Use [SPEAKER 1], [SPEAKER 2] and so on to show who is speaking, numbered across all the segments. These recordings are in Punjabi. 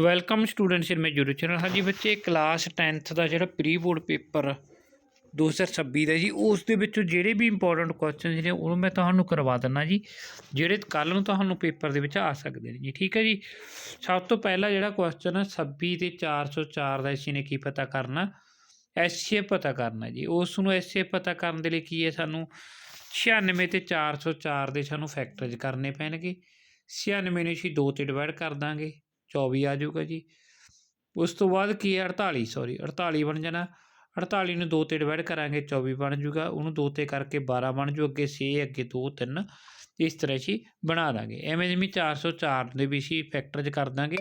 [SPEAKER 1] Welcome students in my YouTube channel ਹਾਂਜੀ ਬੱਚੇ ਕਲਾਸ 10th ਦਾ ਜਿਹੜਾ ਪ੍ਰੀ ਬੋਰਡ ਪੇਪਰ 2026 ਦਾ ਜੀ ਉਸ ਦੇ ਵਿੱਚੋਂ ਜਿਹੜੇ ਵੀ ਇੰਪੋਰਟੈਂਟ ਕੁਐਸਚਨਸ ਨੇ ਉਹ ਮੈਂ ਤੁਹਾਨੂੰ ਕਰਵਾ ਦਿੰਦਾ ਜੀ, ਜਿਹੜੇ ਕੱਲ ਨੂੰ ਤੁਹਾਨੂੰ ਪੇਪਰ ਦੇ ਵਿੱਚ ਆ ਸਕਦੇ ਨੇ ਜੀ, ਠੀਕ ਹੈ ਜੀ? ਸਭ ਤੋਂ ਪਹਿਲਾ ਜਿਹੜਾ ਕੁਐਸਚਨ ਹੈ 26 ਤੇ 404 ਦਾ ਇਸੀ ਨੇ ਕੀ ਪਤਾ ਕਰਨਾ? ਐਸਏ ਪਤਾ ਕਰਨਾ ਜੀ। ਉਸ ਨੂੰ ਐਸਏ ਪਤਾ ਕਰਨ ਦੇ ਲਈ ਕੀ ਹੈ ਸਾਨੂੰ? 96 ਤੇ 404 ਦੇ ਸਾਨੂੰ ਫੈਕਟਰਜ ਕਰਨੇ ਪੈਣਗੇ। 96 ਨੂੰ ਅਸੀਂ 2 ਤੇ ਡਿਵਾਈਡ ਕਰ ਦਾਂਗੇ। 24 ਆ ਜਾਊਗਾ ਜੀ। ਉਸ ਤੋਂ ਬਾਅਦ ਕੀ ਹੈ? 48 ਸੌਰੀ 48 ਬਣ ਜਾਣਾ। 48 ਨੂੰ 2 ਤੇ ਡਿਵਾਈਡ ਕਰਾਂਗੇ 24 ਬਣ ਜਾਊਗਾ। ਉਹਨੂੰ 2 ਤੇ ਕਰਕੇ 12 ਬਣ ਜੂ ਅੱਗੇ 6 ਅੱਗੇ 2 3 ਇਸ ਤਰ੍ਹਾਂ ਅਸੀਂ ਬਣਾ ਦਾਂਗੇ। ਐਵੇਂ ਜਿਵੇਂ 404 ਦੇ ਵੀ ਅਸੀਂ ਫੈਕਟਰਜ ਕਰ ਦਾਂਗੇ।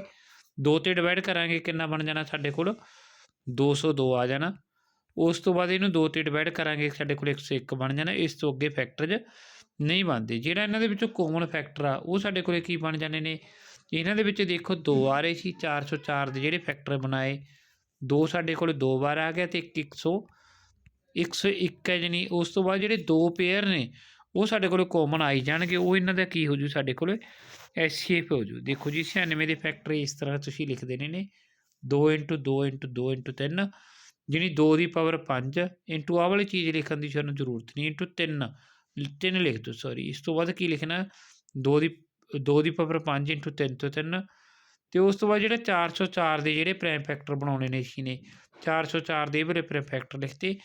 [SPEAKER 1] 2 ਤੇ ਡਿਵਾਈਡ ਕਰਾਂਗੇ, ਕਿੰਨਾ ਬਣ ਜਾਣਾ ਸਾਡੇ ਕੋਲ? 202 ਆ ਜਾਣਾ। ਉਸ ਤੋਂ ਬਾਅਦ ਇਹਨੂੰ 2 ਤੇ ਡਿਵਾਈਡ ਕਰਾਂਗੇ, ਸਾਡੇ ਕੋਲ 101 ਬਣ ਜਾਣਾ। ਇਸ ਤੋਂ ਅੱਗੇ ਫੈਕਟਰਜ ਨਹੀਂ ਬਣਦੇ। ਜਿਹੜਾ ਇਹਨਾਂ ਦੇ ਵਿੱਚੋਂ ਕਾਮਨ ਫੈਕਟਰ ਆ, ਉਹ ਸਾਡੇ ਕੋਲੇ ਕੀ ਬਣ ਜਾਂਦੇ ਨੇ? ਇਹਨਾਂ ਦੇ ਵਿੱਚ ਦੇਖੋ 2 ਆ ਰਹੇ ਸੀ 404 ਦੇ ਜਿਹੜੇ ਫੈਕਟਰ ਬਣਾਏ 2 ਸਾਡੇ ਕੋਲ ਦੋ ਵਾਰ ਆ ਗਿਆ ਤੇ 1 100 101 ਹੈ ਜਾਨੀ ਉਸ ਤੋਂ ਬਾਅਦ ਜਿਹੜੇ ਦੋ ਪੇਅਰ ਨੇ ਉਹ ਸਾਡੇ ਕੋਲ ਕਾਮਨ ਆਈ ਜਾਣਗੇ ਉਹ ਇਹਨਾਂ ਦਾ ਕੀ ਹੋ ਜੂ ਸਾਡੇ ਕੋਲ ਐਸਸੀਐਫ ਹੋ ਜੂ ਦੇਖੋ ਜੀ 96 ਦੇ ਫੈਕਟਰ ਇਸ ਤਰ੍ਹਾਂ ਤੁਸੀਂ ਲਿਖ ਦੇਣੇ ਨੇ 2 2 2 2 3 ਜਿਹਨੀ 2 ਦੀ ਪਾਵਰ 5 ਇਨਟੂ ਆਹ ਵਾਲੀ ਚੀਜ਼ ਲਿਖਣ ਦੀ ਸਾਨੂੰ ਜ਼ਰੂਰਤ ਨਹੀਂ ਇਨਟੂ 3 3 ਲਿਖ ਦਿਓ ਸੌਰੀ ਇਸ ਤੋਂ ਬਾਅਦ ਕੀ ਲਿਖਣਾ 2 ਦੀ 2 ਦੀ ਪਾਵਰ 5 ਇਨਟੂ 3 ਤੋਂ 3 ਤੇ ਉਸ ਤੋਂ ਬਾਅਦ ਜਿਹੜਾ 404 ਦੇ ਜਿਹੜੇ ਪ੍ਰਾਈਮ ਫੈਕਟਰ ਬਣਾਉਣੇ ਨੇ ਸੀ ਨੇ 404 ਦੇ ਵਾਲੇ ਪ੍ਰਾਈਮ ਫੈਕਟਰ ਲਿਖਤੇ।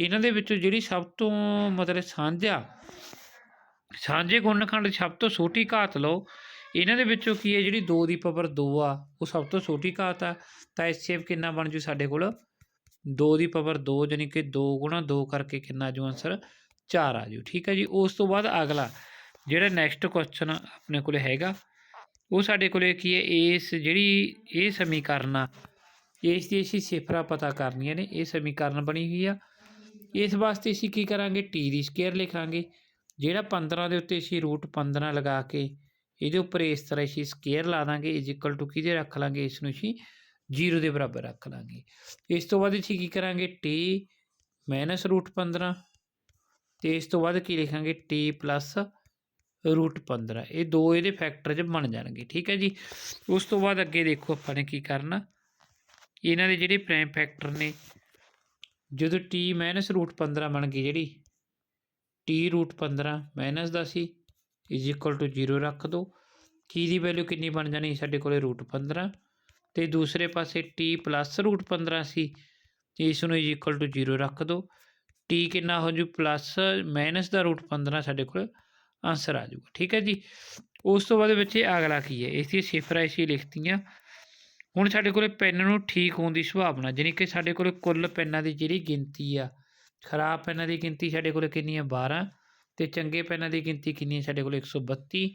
[SPEAKER 1] ਇਹਨਾਂ ਦੇ ਵਿੱਚੋਂ ਜਿਹੜੀ ਸਭ ਤੋਂ ਮਤਲਬ ਸਾਂਝਾ, ਸਾਂਝੇ ਗੁਣਨਖੰਡ ਸਭ ਤੋਂ ਛੋਟੀ ਘਾਤ ਲਓ, ਇਹਨਾਂ ਦੇ ਵਿੱਚੋਂ ਕੀ ਹੈ, ਜਿਹੜੀ 2 ਦੀ ਪਾਵਰ 2 ਆ, ਉਹ ਸਭ ਤੋਂ ਛੋਟੀ ਘਾਤ ਆ। ਤਾਂ ਐਸਸੀਐਫ ਕਿੰਨਾ ਬਣ ਜੂ ਸਾਡੇ ਕੋਲ? 2 ਦੀ ਪਾਵਰ 2 ਯਾਨੀ ਕਿ 2 ਗੁਣਾ 2 ਕਰਕੇ ਕਿੰਨਾ ਆ ਜੂ ਆਨਸਰ 4 ਆ ਜੂ। ਠੀਕ ਹੈ ਜੀ, ਉਸ ਤੋਂ ਬਾਅਦ ਅਗਲਾ। ਜਿਹੜਾ ਨੈਕਸਟ ਕੁਐਸਚਨ ਆਪਣੇ ਕੋਲੇ ਹੈਗਾ, ਉਹ ਸਾਡੇ ਕੋਲੇ ਕੀ ਹੈ? ਇਸ ਜਿਹੜੀ ਇਹ ਸਮੀਕਰਨ ਆ, ਇਸ ਦੀ ਅਸੀਂ ਸਿਫਰਾਂ ਪਤਾ ਕਰਨੀਆਂ ਨੇ, ਇਹ ਸਮੀਕਰਨ ਬਣੀ ਹੋਈ ਆ। ਇਸ ਵਾਸਤੇ ਅਸੀਂ ਕੀ ਕਰਾਂਗੇ? ਟੀ ਦੀ ਸਕੁਅਰ ਲਿਖਾਂਗੇ, ਜਿਹੜਾ 15 ਦੇ ਉੱਤੇ ਅਸੀਂ ਰੂਟ 15 ਲਗਾ ਕੇ ਇਹਦੇ ਉੱਪਰ ਇਸ ਤਰ੍ਹਾਂ ਅਸੀਂ ਸਕੁਅਰ ਲਾ ਦਾਂਗੇ ਇਜ਼ ਇਕੁਅਲ ਟੂ ਕਿਹਦੇ ਰੱਖ ਲਾਂਗੇ? ਇਸ ਨੂੰ ਅਸੀਂ 0 ਦੇ ਬਰਾਬਰ ਰੱਖ ਲਾਂਗੇ। ਇਸ ਤੋਂ ਬਾਅਦ ਅਸੀਂ ਕੀ ਕਰਾਂਗੇ? t ਮਾਈਨਸ ਰੂਟ 15 ਤੇ ਇਸ ਤੋਂ ਬਾਅਦ ਕੀ ਲਿਖਾਂਗੇ? t ਪਲੱਸ ਰੂਟ 15 ਇਹ ਦੋ ਇਹਦੇ ਫੈਕਟਰ 'ਚ ਬਣ ਜਾਣਗੇ, ਠੀਕ ਹੈ ਜੀ? ਉਸ ਤੋਂ ਬਾਅਦ ਅੱਗੇ ਦੇਖੋ ਆਪਾਂ ਨੇ ਕੀ ਕਰਨਾ। ਇਹਨਾਂ ਦੇ ਜਿਹੜੇ ਪ੍ਰਾਈਮ ਫੈਕਟਰ ਨੇ, ਜਦੋਂ t ਮਾਈਨਸ ਰੂਟ 15 ਬਣ ਗਈ ਜਿਹੜੀ, t ਰੂਟ 15 ਮਾਈਨਸ ਦਾ ਸੀ ਇਜ਼ ਇਕੁਅਲ ਟੂ 0 ਰੱਖ ਦੋ। ਕੀ ਦੀ ਵੈਲਿਊ ਕਿੰਨੀ ਬਣ ਜਾਣੀ ਸਾਡੇ ਕੋਲੇ ਰੂਟ 15 ਤੇ ਦੂਸਰੇ ਪਾਸੇ t ਪਲੱਸ ਰੂਟ 15 ਸੀ, ਇਸ ਨੂੰ ਇਜ਼ ਇਕੁਅਲ ਟੂ 0 ਰੱਖ ਦੋ। t ਕਿੰਨਾ ਹੋ ਜੂ ਪਲੱਸ ਮਾਈਨਸ ਦਾ ਰੂਟ 15 ਸਾਡੇ ਕੋਲ ਆਨਸਰ ਆ ਜਾਊਗਾ, ਠੀਕ ਹੈ ਜੀ। ਉਸ ਤੋਂ ਬਾਅਦ ਵਿੱਚ ਅਗਲਾ ਕੀ ਹੈ? ਇਸ ਦੀ ਸਿਫਰਾਂ ਅਸੀਂ ਲਿਖਤੀਆਂ, ਹੁਣ ਸਾਡੇ ਕੋਲੇ ਪੈਨ ਨੂੰ ਠੀਕ ਹੋਣ ਦੀ ਸੰਭਾਵਨਾ ਜਾਨੀ ਕਿ ਸਾਡੇ ਕੋਲੇ ਕੁੱਲ ਪੈਨਾਂ ਦੀ ਜਿਹੜੀ ਗਿਣਤੀ ਆ, ਖਰਾਬ ਪੈਨਾਂ ਦੀ ਗਿਣਤੀ ਸਾਡੇ ਕੋਲੇ ਕਿੰਨੀ ਹੈ 12 ਤੇ ਚੰਗੇ ਪੈਨਾਂ ਦੀ ਗਿਣਤੀ ਕਿੰਨੀ ਹੈ ਸਾਡੇ ਕੋਲੇ 132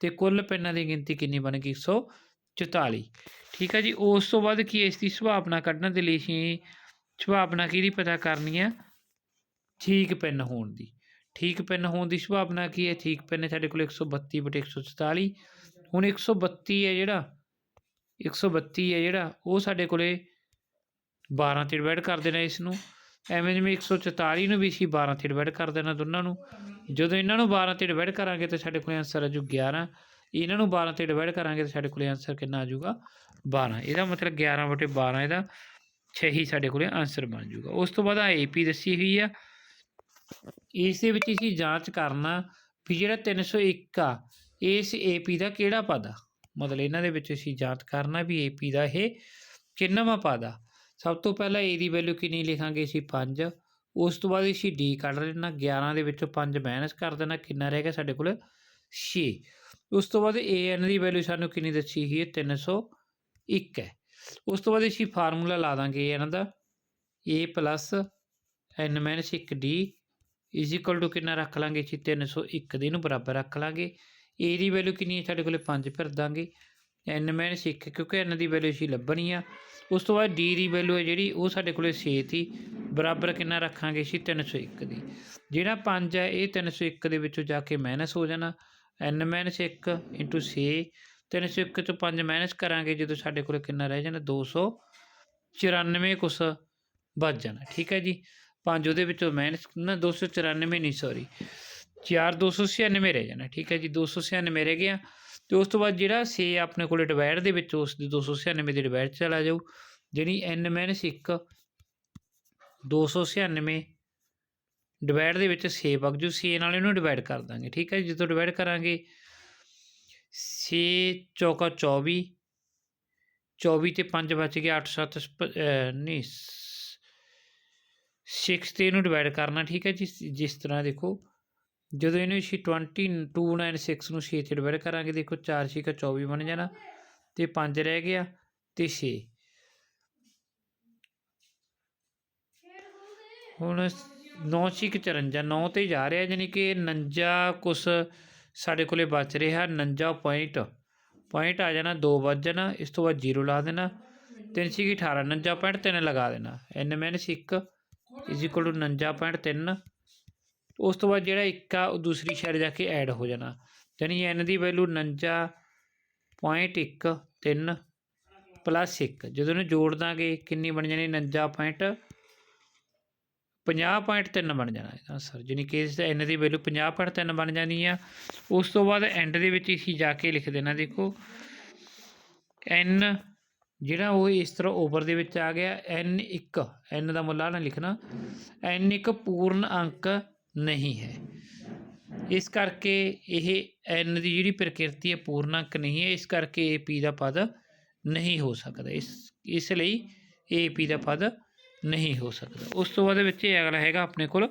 [SPEAKER 1] ਤੇ ਕੁੱਲ ਪੈਨਾਂ ਦੀ ਗਿਣਤੀ ਕਿੰਨੀ ਬਣ ਗਈ? 144 ਠੀਕ ਹੈ ਜੀ, ਉਸ ਤੋਂ ਬਾਅਦ ਕੀ ਇਸ ਦੀ ਸੰਭਾਵਨਾ ਕੱਢਣ ਦੇ ਲਈ ਅਸੀਂ ਸੰਭਾਵਨਾ ਕਿਹਦੀ ਪਤਾ ਕਰਨੀ ਹੈ ਠੀਕ ਪੈਨ ਹੋਣ ਦੀ। ਠੀਕ ਪਿੰਨ ਹੋਣ ਦੀ ਸੰਭਾਵਨਾ ਕੀ ਹੈ? ਠੀਕ ਪੈਨ ਸਾਡੇ ਕੋਲ 132 ਬਟੇ 144 ਹੁਣ 132 ਹੈ ਜਿਹੜਾ 132 ਹੈ ਜਿਹੜਾ, ਉਹ ਸਾਡੇ ਕੋਲੇ 12 ਤੇ ਡਿਵਾਈਡ ਕਰ ਦੇਣਾ ਇਸ ਨੂੰ ਐਵੇਂ ਜਿਵੇਂ 144 ਨੂੰ ਵੀ ਅਸੀਂ 12 ਤੇ ਡਿਵਾਈਡ ਕਰ ਦੇਣਾ ਦੋਨਾਂ ਨੂੰ। ਜਦੋਂ ਇਹਨਾਂ ਨੂੰ 12 ਤੇ ਡਿਵਾਈਡ ਕਰਾਂਗੇ ਤਾਂ ਸਾਡੇ ਕੋਲ ਆਨਸਰ ਆ ਜੂ 11 ਇਹਨਾਂ ਨੂੰ 12 ਤੇ ਡਿਵਾਈਡ ਕਰਾਂਗੇ ਤਾਂ ਸਾਡੇ ਕੋਲ ਆਨਸਰ ਕਿੰਨਾ ਆ ਜਾਊਗਾ 12 ਇਹਦਾ ਮਤਲਬ 11 ਬਟੇ 12 ਇਹਦਾ 6 ਹੀ ਸਾਡੇ ਕੋਲੇ ਆਨਸਰ ਬਣ ਜਾਊਗਾ ਉਸ ਤੋਂ ਬਾਅਦ ਆ ਏਪੀ ਦੱਸੀ ਹੋਈ ਆ। ਇਸ ਦੇ ਵਿੱਚ ਅਸੀਂ ਜਾਂਚ ਕਰਨਾ ਵੀ ਜਿਹੜਾ 301 ਆ, ਇਸ ਏਪੀ ਦਾ ਕਿਹੜਾ ਪਦ ਆ? ਮਤਲਬ ਇਹਨਾਂ ਦੇ ਵਿੱਚ ਅਸੀਂ ਜਾਂਚ ਕਰਨਾ ਵੀ ਏਪੀ ਦਾ ਇਹ ਕਿੰਨਾਵਾਂ ਪਦ ਆ? ਸਭ ਤੋਂ ਪਹਿਲਾਂ ਏ ਦੀ ਵੈਲਿਊ ਕਿੰਨੀ ਲਿਖਾਂਗੇ ਅਸੀਂ? 5 ਉਸ ਤੋਂ ਬਾਅਦ ਅਸੀਂ ਡੀ ਕੱਢ ਲੈਣਾ 11 ਦੇ ਵਿੱਚੋਂ 5 ਮਾਈਨਸ ਕਰ ਦੇਣਾ, ਕਿੰਨਾ ਰਹਿ ਗਿਆ ਸਾਡੇ ਕੋਲ? 6 ਉਸ ਤੋਂ ਬਾਅਦ ਏ ਐਨ ਦੀ ਵੈਲਿਊ ਸਾਨੂੰ ਕਿੰਨੀ ਦੱਸੀ ਹੋਈ ਹੈ? 301 ਹੈ। ਉਸ ਤੋਂ ਬਾਅਦ ਅਸੀਂ ਫਾਰਮੂਲਾ ਲਾ ਦਾਂਗੇ ਇਹਨਾਂ ਦਾ। A n 1 d is equal to ਕਿੰਨਾ ਰੱਖ ਲਾਂਗੇ ਜੀ? 301 ਦੇ ਨੂੰ ਬਰਾਬਰ ਰੱਖ ਲਾਂਗੇ। A ਦੀ ਵੈਲਿਊ ਕਿੰਨੀ ਹੈ? ਸਾਡੇ ਕੋਲੇ 5 ਭਰ ਦਾਂਗੇ। N 1 ਕਿਉਂਕਿ n ਦੀ ਵੈਲਿਊ ਸੀ ਲੱਭਣੀ ਆ। ਉਸ ਤੋਂ ਬਾਅਦ d ਦੀ ਵੈਲਿਊ ਹੈ ਜਿਹੜੀ, ਉਹ ਸਾਡੇ ਕੋਲੇ 6 ਤੀ ਬਰਾਬਰ ਕਿੰਨਾ ਰੱਖਾਂਗੇ ਅਸੀਂ 301 ਦੀ। ਜਿਹੜਾ 5 ਹੈ, ਇਹ 301 ਦੇ ਵਿੱਚੋਂ ਜਾ ਕੇ ਮਾਈਨਸ ਹੋ ਜਾਣਾ। N 1 6 301 ਚੋਂ 5 ਮਾਈਨਸ ਕਰਾਂਗੇ, ਜਦੋਂ ਸਾਡੇ ਕੋਲ ਕਿੰਨਾ ਰਹਿ ਜਾਣਾ? 294 ਕੁਛ ਬਚ ਜਾਣਾ। ਠੀਕ ਹੈ ਜੀ? ਪੰਜ ਉਹਦੇ ਵਿੱਚੋਂ ਮਾਈਨਸ ਨਾ 294 ਨਹੀਂ ਸੌਰੀ 4 296 ਰਹਿ ਜਾਣਾ, ਠੀਕ ਹੈ ਜੀ 296 ਰਹਿ ਗਿਆ। ਤੇ ਉਸ ਤੋਂ ਬਾਅਦ ਜਿਹੜਾ 6 ਆਪਣੇ ਕੋਲੇ ਡਿਵਾਈਡ ਦੇ ਵਿੱਚ, ਉਸ ਦੇ 296 ਦੇ ਡਿਵਾਈਡ ਚਲਾ ਜਾਊ ਜਿਹੜੀ n 1 296 ਡਿਵਾਈਡ ਦੇ ਵਿੱਚ 6 ਵਗ ਜੂ 6 ਨਾਲ ਇਹਨੂੰ ਡਿਵਾਈਡ ਕਰ ਦਾਂਗੇ, ਠੀਕ ਹੈ ਜੀ। ਜਦੋਂ ਡਿਵਾਈਡ ਕਰਾਂਗੇ 6 ਚੌਕਾ 24 24 ਤੇ 5 ਬਚ ਗਿਆ 8 7 ਨਹੀਂ 6 ਤੇ ਇਹਨੂੰ ਡਿਵਾਈਡ ਕਰਨਾ, ਠੀਕ ਹੈ ਜਿਸ ਜਿਸ ਤਰ੍ਹਾਂ ਦੇਖੋ, ਜਦੋਂ ਇਹਨੂੰ ਅਸੀਂ 20 296 ਨੂੰ 6 ਤੇ ਡਿਵਾਈਡ ਕਰਾਂਗੇ, ਦੇਖੋ 4 6 24 ਬਣ ਜਾਣਾ, ਤੇ 5 ਰਹਿ ਗਿਆ, ਤੇ 6 ਹੁਣ 9 ਛਿਕ 54 9 ਤੇ ਜਾ ਰਿਹਾ ਜਾਨੀ ਕਿ 49 ਕੁਛ ਸਾਡੇ ਕੋਲੇ ਬਚ ਰਿਹਾ 49 ਪੁਆਇੰਟ ਪੁਆਇੰਟ ਆ ਜਾਣਾ 2 ਵੱਜ ਜਾਣਾ, ਇਸ ਤੋਂ ਬਾਅਦ 0 ਲਾ ਦੇਣਾ 3 ਛਿਕ 18 49 ਪੁਆਇੰਟ 3 ਲਗਾ ਦੇਣਾ, n ਮਾਈਨਸ 1 49.3 ਉਸ ਤੋਂ ਬਾਅਦ ਜਿਹੜਾ ਇੱਕ ਆ, ਉਹ ਦੂਸਰੀ ਸ਼ੈਲ ਜਾ ਕੇ ਐਡ ਹੋ ਜਾਣਾ। ਜਾਨੀ n ਦੀ ਵੈਲਿਊ 49.1 3 ਪਲੱਸ 1 ਜਦੋਂ ਇਹਨੂੰ ਜੋੜ ਦਾਂਗੇ, ਕਿੰਨੀ ਬਣ ਜਾਣੀ? 49 ਪੁਆਇੰਟ 50.3 ਬਣ ਜਾਣਾ। ਇਹਦਾ ਆਨਸਰ ਜਾਨੀ ਕਿ ਇਸ n ਦੀ ਵੈਲਿਊ 50.3 ਬਣ ਜਾਣੀ ਆ। ਉਸ ਤੋਂ ਬਾਅਦ ਐਂਡ ਦੇ ਵਿੱਚ ਅਸੀਂ ਜਾ ਕੇ ਲਿਖ ਦੇਣਾ, ਦੇਖੋ। n ਜਿਹੜਾ ਉਹ ਇਸ ਤਰ੍ਹਾਂ ਓਵਰ ਦੇ ਵਿੱਚ ਆ ਗਿਆ, n ਇੱਕ, n ਦਾ ਮੁੱਲ ਆ ਨਾ ਲਿਖਣਾ, n ਇੱਕ ਪੂਰਨ ਅੰਕ ਨਹੀਂ ਹੈ। ਇਸ ਕਰਕੇ ਇਹ n ਦੀ ਜਿਹੜੀ ਪ੍ਰਕਿਰਤੀ ਹੈ, ਪੂਰਨ ਅੰਕ ਨਹੀਂ ਹੈ, ਇਸ ਕਰਕੇ ਏ ਪੀ ਦਾ ਪਦ ਨਹੀਂ ਹੋ ਸਕਦਾ। ਇਸ ਇਸ ਲਈ ਏ ਪੀ ਦਾ ਪਦ ਨਹੀਂ ਹੋ ਸਕਦਾ। ਉਸ ਤੋਂ ਬਾਅਦ ਵਿੱਚ ਇਹ ਅਗਲਾ ਹੈਗਾ ਆਪਣੇ ਕੋਲ।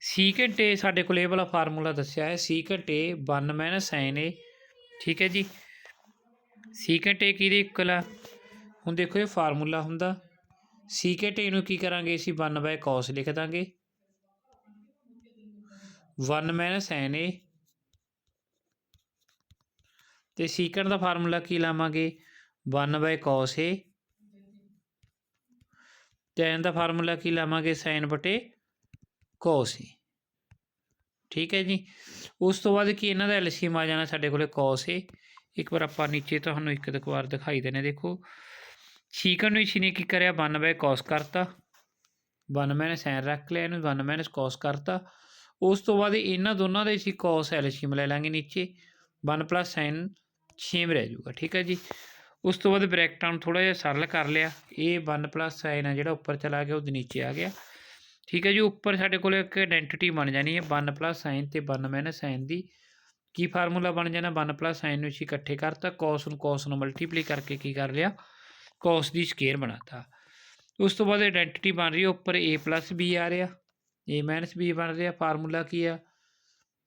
[SPEAKER 1] ਸੀ ਘੰਟੇ ਸਾਡੇ ਕੋਲ ਇਹ ਵਾਲਾ ਫਾਰਮੂਲਾ ਦੱਸਿਆ ਹੈ। ਸੀ ਘੰਟੇ 1 ਮਾਈਨਸ sin ਏ ਠੀਕ ਹੈ ਜੀ? ਸੀਕੈਂਟ ਏ ਕਿਹਦੇ ਇਕੁਅਲ ਆ ਹੁਣ ਦੇਖੋ ਇਹ ਫਾਰਮੂਲਾ ਹੁੰਦਾ। ਸੀਕੈਂਟ ਏ ਨੂੰ ਕੀ ਕਰਾਂਗੇ? ਅਸੀਂ 1 ਬਾਈ cos ਲਿਖ ਦਾਂਗੇ। 1 ਮਾਈਨਸ sin ਏ ਤੇ ਸੀਕੈਂਟ ਦਾ ਫਾਰਮੂਲਾ ਕੀ ਲਾਵਾਂਗੇ? 1 ਬਾਈ cos ਏ tan ਦਾ ਫਾਰਮੂਲਾ ਕੀ ਲਾਵਾਂਗੇ? sin ਬਟੇ cos ਏ ਠੀਕ ਹੈ ਜੀ। ਉਸ ਤੋਂ ਬਾਅਦ ਕੀ ਇਹਨਾਂ ਦਾ ਐਲਸੀਐਮ ਆ ਜਾਣਾ ਸਾਡੇ ਕੋਲੇ cos ਏ ਇੱਕ ਵਾਰ ਆਪਾਂ ਨੀਚੇ ਤੁਹਾਨੂੰ ਇੱਕ ਇੱਕ ਵਾਰ ਦਿਖਾਈ ਦੇਣੇ, ਦੇਖੋ। ਸੀਕਨ ਨੂੰ ਇਸਨੇ ਕੀ ਕਰਿਆ? 1 ਬਾਈ cos ਕਰਤਾ। 1 ਮਾਈਨਸ sin ਰੱਖ ਲਿਆ ਇਹਨੂੰ 1 ਮਾਈਨਸ cos ਕਰਤਾ। ਉਸ ਤੋਂ ਬਾਅਦ ਇਹਨਾਂ ਦੋਨਾਂ ਦੇ ਅਸੀਂ cos ਐਲਸੀਐਮ ਲੈ ਲਾਂਗੇ ਨੀਚੇ। 1 ਪਲੱਸ sin 6 ਰਹਿ ਜਾਊਗਾ, ਠੀਕ ਹੈ ਜੀ। ਉਸ ਤੋਂ ਬਾਅਦ ਬ੍ਰੈਕਟਾਂ ਨੂੰ ਥੋੜਾ ਜਿਹਾ ਸਰਲ ਕਰ ਲਿਆ। ਇਹ 1 ਪਲੱਸ sin ਆ ਜਿਹੜਾ ਉੱਪਰ ਚਲਾ ਗਿਆ, ਉਹਦੇ ਨੀਚੇ ਆ ਗਿਆ। ਠੀਕ ਹੈ ਜੀ, ਉੱਪਰ ਸਾਡੇ ਕੋਲ ਇੱਕ ਆਇਡੈਂਟੀਟੀ ਬਣ ਜਾਣੀ ਹੈ। 1 ਪਲੱਸ sin ਤੇ 1 ਮਾਈਨਸ sin ਦੀ ਕੀ ਫਾਰਮੂਲਾ ਬਣ ਜਾਣਾ? 1 ਪਲੱਸ sin ਨੂੰ ਅਸੀਂ ਇਕੱਠੇ ਕਰਤਾ। cos ਨੂੰ cos ਨੂੰ ਮਲਟੀਪਲੀ ਕਰਕੇ ਕੀ ਕਰ ਲਿਆ? cos ਦੀ ਸਕੇਅਰ ਬਣਾਤਾ। ਉਸ ਤੋਂ ਬਾਅਦ ਆਇਡੈਂਟੀਟੀ ਬਣ ਰਹੀ ਹੈ। ਉੱਪਰ a ਪਲੱਸ b ਆ ਰਿਹਾ। a ਮਾਈਨਸ b ਬਣ ਰਿਹਾ। ਫਾਰਮੂਲਾ ਕੀ ਆ?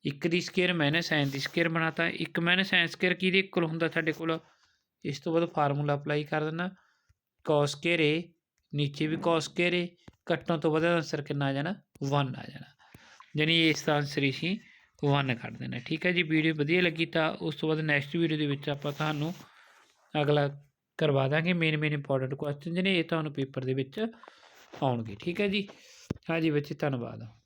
[SPEAKER 1] 1 ਦੀ ਸਕੇਅਰ ਮਾਈਨਸ sin ਦੀ ਸਕੇਅਰ ਬਣਾਤਾ। 1 ਮਾਈਨਸ sin ਸਕੇਅਰ ਕਿਹਦੇ ਇਕੁਅਲ ਹੁੰਦਾ? ਸਾਡੇ ਕੋਲ। ਇਸ ਤੋਂ ਬਾਅਦ ਫਾਰਮੂਲਾ ਅਪਲਾਈ ਕਰ ਦੇਣਾ cos ਸਕੇਅਰ a ਨੀਚੇ ਵੀ cos ਸਕੇਅਰ a ਕੱਟਣ ਤੋਂ ਬਾਅਦ ਆਨਸਰ ਕਿੰਨਾ ਆ ਜਾਣਾ? 1 ਆ ਜਾਣਾ। ਯਾਨੀ ਇਸ ਦਾ ਆਨਸਰ ਅਸੀਂ 1 ਕੱਢ ਦੇਣਾ। ਠੀਕ ਹੈ ਜੀ, ਵੀਡੀਓ ਵਧੀਆ ਲੱਗੀ ਤਾਂ ਉਸ ਤੋਂ ਬਾਅਦ ਨੈਕਸਟ ਵੀਡੀਓ ਦੇ ਵਿੱਚ ਆਪਾਂ ਤੁਹਾਨੂੰ ਅਗਲਾ ਕਰਵਾ ਦਾਂਗੇ ਮੇਨ ਮੇਨ ਇੰਪੋਰਟੈਂਟ ਕੁਐਸਚਨ ਨੇ, ਇਹ ਤੁਹਾਨੂੰ ਪੇਪਰ ਦੇ ਵਿੱਚ ਆਉਣਗੇ। ਠੀਕ ਹੈ ਜੀ। ਹਾਂਜੀ, ਬੱਚੇ, ਧੰਨਵਾਦ।